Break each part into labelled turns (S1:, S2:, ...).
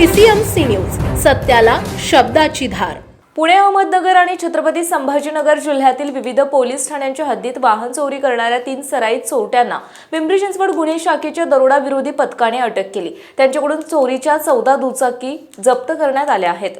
S1: PCMC news सत्याला शब्दाची धार.
S2: पुणे अहमदनगर आणि छत्रपती संभाजीनगर जिल्ह्यातील विविध पोलीस ठाण्यांच्या हद्दीत वाहन चोरी करणाऱ्या तीन सराईत चोरट्यांना पिंपरी चिंचवड गुन्हे शाखेच्या दरोडा विरोधी पथकाने अटक केली. त्यांच्याकडून चोरीच्या चौदा दुचाकी जप्त करण्यात आल्या आहेत.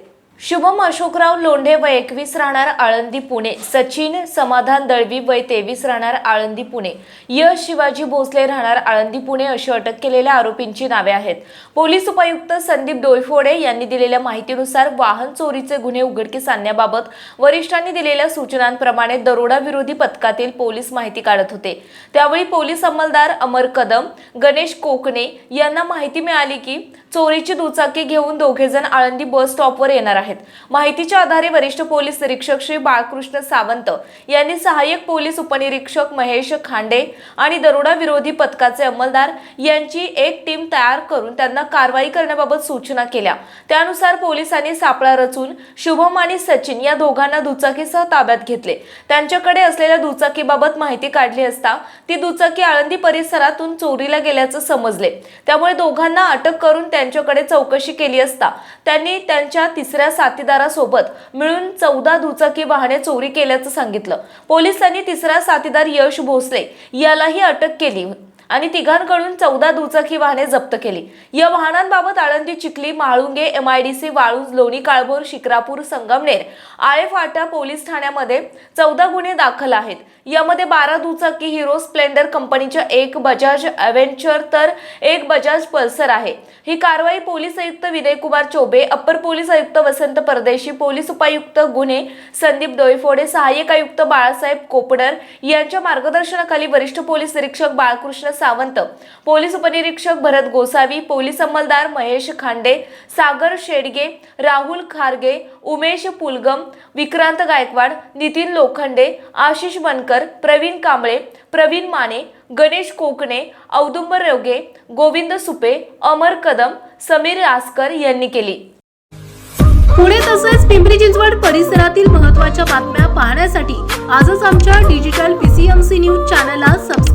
S2: शुभम अशोकराव लोंढे वय एकवीस राहणार आळंदी पुणे. सचिन समाधान दळवी वय तेवीस राहणार आळंदी पुणे. यश शिवाजी भोसले राहणार आळंदी पुणे अशी अटक केलेल्या आरोपींची नावे आहेत. पोलीस उपायुक्त संदीप डोयफोडे यांनी दिलेल्या माहितीनुसार वाहन चोरीचे गुन्हे उघडकीस आणण्याबाबत वरिष्ठांनी दिलेल्या सूचनांप्रमाणे दरोडा विरोधी पथकातील पोलीस माहिती काढत होते. त्यावेळी पोलीस अंमलदार अमर कदम गणेश कोकणे यांना माहिती मिळाली की चोरीची दुचाकी घेऊन दोघेजण आळंदी बस स्टॉपवर येणार आहेत. माहितीच्या आधारे वरिष्ठ पोलीस निरीक्षक श्री बाळकृष्ण सावंत यांनी सहाय्यक पोलीस उपनिरीक्षक महेश खांडे आणि दरोडा विरोधी पथकाचे अंमलदार यांची एक टीम तयार करून त्यांना कारवाई करण्याबाबत सूचना केल्या. त्यानुसार पोलिसांनी सापळा रचून शुभम आणि सचिन या दोघांना दुचाकीसह ताब्यात घेतले. त्यांच्याकडे असलेल्या दुचाकीबाबत माहिती काढली असता ती दुचाकी आळंदी परिसरातून चोरीला गेल्याचं समजले. त्यामुळे दोघांना अटक करून त्यांच्याकडे चौकशी केली असता त्यांनी त्यांच्या तिसऱ्या साथीदारासोबत मिळून चौदा दुचाकी वाहने चोरी केल्याचं सांगितलं. पोलिसांनी तिसरा साथीदार यश भोसले यालाही अटक केली. आणि तिघांकडून चौदा दुचाकी वाहने जप्त केली. या वाहनांबाबत आळंदी चिखली म्हाळुंगे एमआयडीसी वाळूज लोणी काळभोर शिक्रापूर संगमनेर आळे फाटा पोलीस ठाण्यामध्ये चौदा गुन्हे दाखल आहेत. यामध्ये बारा दुचाकी हिरो स्प्लेंडर कंपनीच्या एक बजाज अव्हेंचर तर एक बजाज पल्सर आहे. ही कारवाई पोलीस आयुक्त विनयकुमार चोबे अप्पर पोलीस आयुक्त वसंत परदेशी पोलीस उपायुक्त गुन्हे संदीप दोयफोडे सहाय्यक आयुक्त बाळासाहेब कोपडर यांच्या मार्गदर्शनाखाली वरिष्ठ पोलीस निरीक्षक बाळकृष्ण सावंत. पोलीस उपनिरीक्षक भरत गोसावी पोलीस अंमलदार महेश खांडे सागर शेडगे राहुल खारगे उमेश पुलगम विक्रांत गायकवाड नितीन लोखंडे आशिष बनकर प्रवीण कांबळे प्रवीण माने गणेश कोकणे औदुंबर रोगे गोविंद सुपे अमर कदम समीर आसकर यांनी केली.
S1: पुणे तसेच पिंपरी चिंचवड परिसरातील महत्त्वाच्या बातम्या पाहण्यासाठी आजच आमच्या डिजिटल पीसीएमसी न्यूज चॅनलला